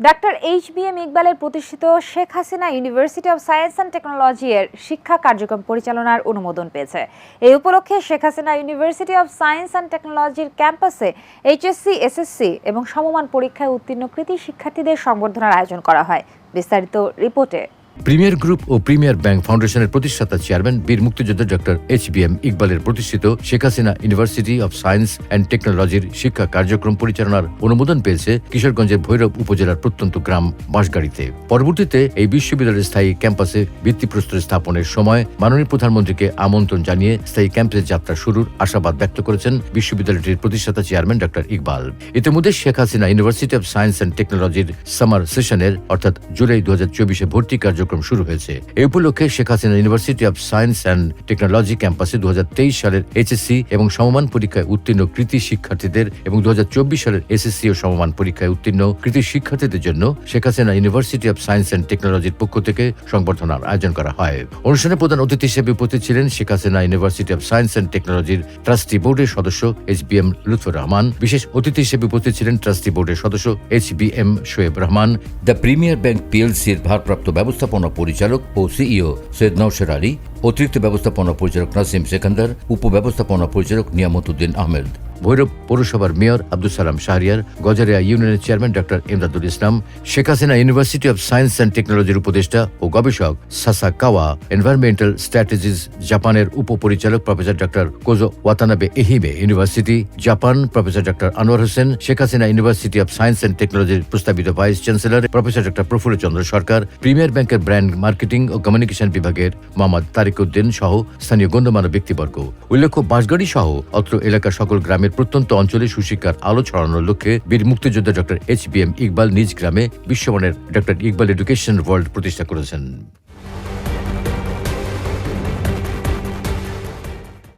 Doctor H B M ইকবালের প্রতিষ্ঠিত Sheikh Hasina University of Science and Technology এর শিক্ষা কার্যক্রম পরিচালনার অনুমোদন পেয়েছে। এই উপলক্ষে Sheikh Hasina University of Science and টেকনোলজির ক্যাম্পাসে এইচএসসি এসএসসি এবং সমমান পরীক্ষায় উত্তীর্ণ কৃতি শিক্ষার্থীদের সংবর্ধনার আয়োজন করা হয়। বিস্তারিত রিপোর্টে প্রিমিয়ার গ্রুপ ও প্রিমিয়ার ব্যাংক ফাউন্ডেশনের প্রতিষ্ঠাতা চেয়ারম্যান বীর মুক্তিযোদ্ধা ডক্টর এইচ বি এম ইকবালের প্রতিষ্ঠিত Sheikh Hasina University of Science and টেকনোলজির শিক্ষা কার্যক্রম পরিচালনার অনুমোদন পেয়েছে কিশোরগঞ্জের ভৈরব উপজেলার প্রত্যন্ত গ্রাম বাঁশগাড়িতে। পরবর্তীতে এই বিশ্ববিদ্যালয়ের স্থায়ী ক্যাম্পাসে ভিত্তিপ্রস্তর স্থাপনের সময় মাননীয় প্রধানমন্ত্রীকে আমন্ত্রণ জানিয়ে স্থায়ী ক্যাম্পাসের যাত্রা শুরুর আশাবাদ ব্যক্ত করেছেন বিশ্ববিদ্যালয়টির প্রতিষ্ঠাতা চেয়ারম্যান ডক্টর ইকবাল। ইতিমধ্যে Sheikh Hasina University of Science and টেকনোলজির সামার সেশনের, অর্থাৎ জুলাই দু হাজার চব্বিশে ভর্তি কার্যক্রম শুরু হয়েছে। এই উপলক্ষে Sheikh Hasina University of Science and Technology ক্যাম্পাসে দু সালের এইচএসসি এবং সমমান পরীক্ষায় উত্তীর্ণ কৃতি শিক্ষার্থীদের এবং দু সালের এসএসসি ও সমমান পরীক্ষায় উত্তীর্ণ কৃতি শিক্ষার্থীদের জন্য Sheikh Hasina University of Science and টেকনোলজির পক্ষ থেকে সংবর্ধনার আয়োজন করা হয়। অনুষ্ঠানে প্রধান অতিথি হিসেবে উপস্থিত ছিলেন Sheikh Hasina University of Science and টেকনোলজির ট্রাস্টি বোর্ডের সদস্য H B M Lutfor Rahman, বিশেষ অতিথি হিসেবে উপস্থিত ছিলেন ট্রাস্টি বোর্ডের সদস্য H B M Shoeb Rahman. The Premier Bank পিএলসির ভারপ্রাপ্ত ব্যবস্থাপনা পরিচালক ও সিইও সৈয়দ নৌশের আলী। অতিরিক্ত ব্যবস্থাপনা পরিচালক নাসিম সেকান্দার উপব্যবস্থাপনা পরিচালক নিয়ামতুদ্দিন আহমেদ। ভৈরব পৌরসভার মেয়র আব্দুল সালাম শাহরিয়ার, গজারিয়া ইউনিয়নের chairman doctor Imdadul Islam, Sheikh Hasina University of Science and টেকনোলজির উপদেষ্টা ও গবেষক সাসা কাওয়া, এনভায়রনমেন্টাল স্ট্র্যাটেজিস জাপানের উপপরিচালক professor doctor Kozo Watanabe Ehime University, Japan professor doctor Anwar Hossain, Sheikh Hasina University of Science and টেকনোলজির প্রস্তাবিত vice chancellor, professor doctor Prafulla Chandra Sarkar, Premier ব্যাংকের brand marketing ও কমিউনিকেশন বিভাগের মোহাম্মদ তারিক উদ্দিন সহ স্থানীয় গণ্যমান্য ব্যক্তিবর্গ। উল্লেখ্য, বাঁশগাড়ি সহ অত্র এলাকার সকল গ্রামের প্রত্যন্ত অঞ্চলে সুশিক্ষার আলো ছড়ানোর লক্ষ্যে বীর মুক্তিযোদ্ধা doctor H B M Iqbal নিজ গ্রামে বিশ্বমানের ডক্টর ইকবাল এডুকেশন ওয়ার্ল্ড প্রতিষ্ঠা করেছেন।